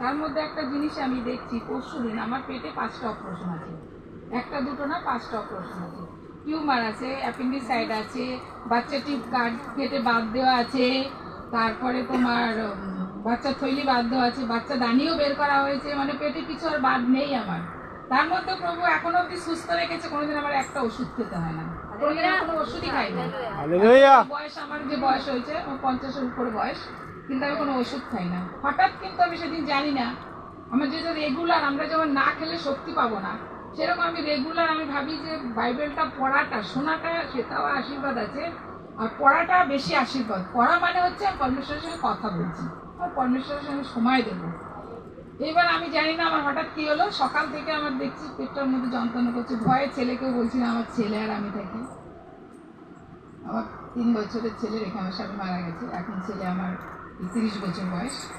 তার মধ্যে একটা জিনিস আমি দেখছি, পরশু দিন আমার পেটে পাঁচটা অপারেশন আছে। একটা দুটো না, পাঁচটা অপারেশন আছে। টিউমার আছে অ্যাপেন্ডিসাইড আছে, বাচ্চা টিউব কাট কেটে বাদ দেওয়া আছে, তারপরে তোমার বাচ্চা থৈলি বাদ দেওয়া আছে, বাচ্চা দানিও বের করা হয়েছে মানে পেটে কিছু আর বাদ নেই আমার। তার মধ্যে প্রভু এখনও অব্দি সুস্থ রেখেছে, কোনোদিন আমার একটা ওষুধ খেতে হয় না। কোনো ওষুধই খাই না বয়স আমার যে বয়স হয়েছে আমার পঞ্চাশের উপরে বয়স। কিন্তু আমি কোনো ওষুধ খাই না। হঠাৎ কিন্তু আমি সেদিন জানি না। আমার যেটা রেগুলার আমরা যেমন না খেলে শক্তি পাবো না। সেরকম আমি রেগুলার আমি ভাবি যে বাইবেলটা পড়াটা শোনাটা সেটাও আশীর্বাদ আছে। আর পড়াটা বেশি আশীর্বাদ। পড়া মানে হচ্ছে আমি পরমেশ্বরের সঙ্গে কথা বলছি। আর পরমেশ্বরের সঙ্গে সময় দেবো। এবার আমি জানি না আমার হঠাৎ কি হলো। সকাল থেকে আমার দেখছি পেটটার মধ্যে যন্ত্রণা করছে। ভয়ে ছেলেকেও বলছি না, আমার ছেলে আর আমি থাকি। আমার তিন বছরের ছেলে রেখে আমার সাথে মারা গেছে। এখন ছেলে আমার তিরিশ বছর বয়স।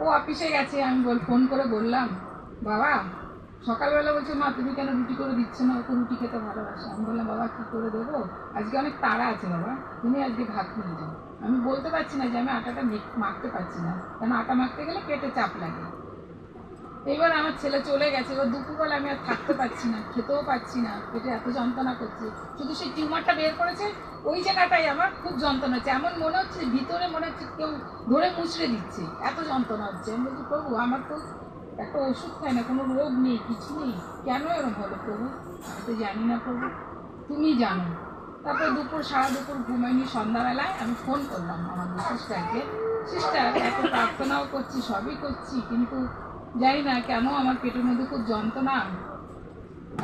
ও অফিসে গেছে, আমি বল ফোন করে বললাম, বাবা, সকালবেলা বলছে, মা, তুমি কেন রুটি করে দিচ্ছ না? ওকে রুটি খেতে ভালোবাসে। আমি বললাম, বাবা, কী করে দেবো? আজকে অনেক তাড়া আছে বাবা। তুমি আজকে ভাত নিয়ে যাও। আমি বলতে পারছি না যে আমি আটাটা মেখ- মাখতে পারছি না। কারণ আটা মাখতে গেলে পেটে চাপ লাগে। এবার আমার ছেলে চলে গেছে, এবার দুপুরবেলা আমি আর থাকতে পারছি না, খেতেও পারছি না, পেটে এত যন্ত্রণা করছে। শুধু সেই টিউমারটা বের করেছে, ওই জায়গাটাই আমার খুব যন্ত্রণা হচ্ছে। এমন মনে হচ্ছে ভিতরে মনে হচ্ছে কেউ ধরে মুচড়ে দিচ্ছে, এত যন্ত্রণা হচ্ছে। আমি বলছি, প্রভু, আমার তো একটা ওষুধ খাই না, কোনো রোগ নেই, কিছু নেই, কেন এরকম হলো প্রভু? আমি তো জানি না প্রভু, তুমি জানো। তারপরে দুপুর, সারা দুপুর ঘুমাইনি সন্ধ্যাবেলায়, আমি ফোন করলাম আমাদের সিস্টারকে সিস্টার, এত প্রার্থনাও করছি, সবই করছি, কিন্তু জানি না কেন, আমার পেটের মধ্যে খুব যন্ত্রণা।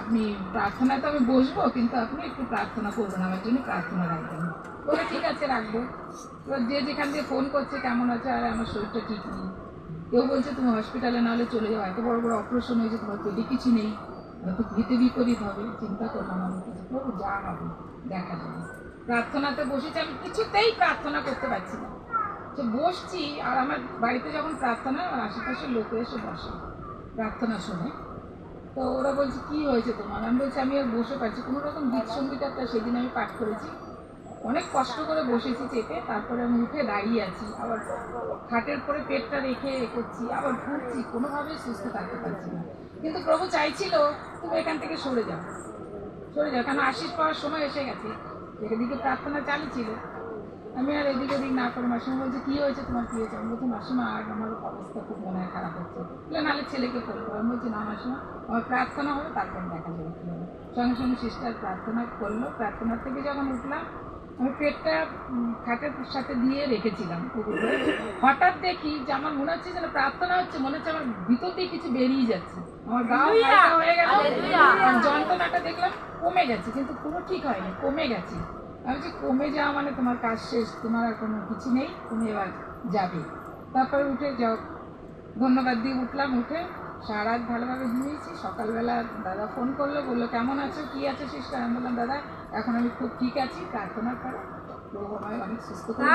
আপনি প্রার্থনায় তো আমি বসবো, কিন্তু আপনি একটু প্রার্থনা করবেন, আমার জন্য প্রার্থনা রাখবেন। বলে ঠিক আছে, রাখব। এবার যে যেখান দিয়ে ফোন করছে, কেমন আছে, আর আমার শরীরটা ঠিক নেই। কেউ বলছে, তুমি হসপিটালে নাহলে চলে যাও। এত বড় বড় অপারেশন হয়েছে, তোমার পেটে কিছু নেই। তো ভিতে বিপরীত হবে, চিন্তা করলাম আমি কিছু করব, যা হবে, দেখা যাবে। প্রার্থনাতে বসেছি, আমি কিছুতেই প্রার্থনা করতে পারছি না। সে বসছি, আর আমার বাড়িতে যখন প্রার্থনা আমার আশেপাশের লোক এসে বসে প্রার্থনা শুনে তো ওরা বলছে, কি হয়েছে তোমার? আমি বলছি, আমি আর বসে পারছি কোনো রকম গীত সংগীত একটা সেদিন আমি পাঠ করেছি। অনেক কষ্ট করে বসেছি চেপে, তারপরে আমি উঠে দাঁড়িয়ে আছি। আবার খাটের পরে পেটটা রেখে এ করছি, আবার ঘুরছি, কোনোভাবেই সুস্থ থাকতে পারছি না। কিন্তু প্রভু চাইছিল, তুমি এখান থেকে সরে যাও। সরে যাও, কেন আশিস পাওয়ার সময় এসে গেছে। এদিকে প্রার্থনা চালু ছিল আমি আর এদিক ওদিক না করে মাসিমা বলছে কী হয়েছে? তোমার কী হয়েছে? আমি বলছি মাসিমা আর আমার অবস্থা খুব মনে হয় খারাপ হচ্ছে। বলে নাহলে ছেলেকে ফোন করো আমি বলছি না মাসিমা আমার প্রার্থনা হবে তারপর দেখা যাবে কী হবে। সঙ্গে সঙ্গে সিস্টার প্রার্থনা করল। প্রার্থনার থেকে যখন উঠলাম আমি পেটটা খাটের সাথে দিয়ে রেখেছিলাম হঠাৎ দেখি যে আমার মনে হচ্ছে যেন প্রার্থনা হচ্ছে মনে হচ্ছে আমার ভিতর দিয়ে কিছু বেরিয়ে যাচ্ছে। আমার গাও হয়ে গেছে যন্ত্রণাটা দেখলাম কমে গেছে কিন্তু পুরো ঠিক হয়নি কমে গেছে। আমি বলছি কমে যাওয়া মানে তোমার কাজ শেষ তোমার আর কোনো কিছু নেই তুমি এবার যাবে। তারপরে উঠে যাও। ধন্যবাদ দিয়ে উঠলাম উঠে সারা রাত ভালোভাবে ঘুমিয়েছি। সকালবেলা দাদা ফোন করল বলল কেমন আছো? কি আছে সিস্টার আমি বললাম দাদা এখন আমি খুব ঠিক আছি প্রার্থনা করো। প্রভু আমায় অনেক সুস্থ করে।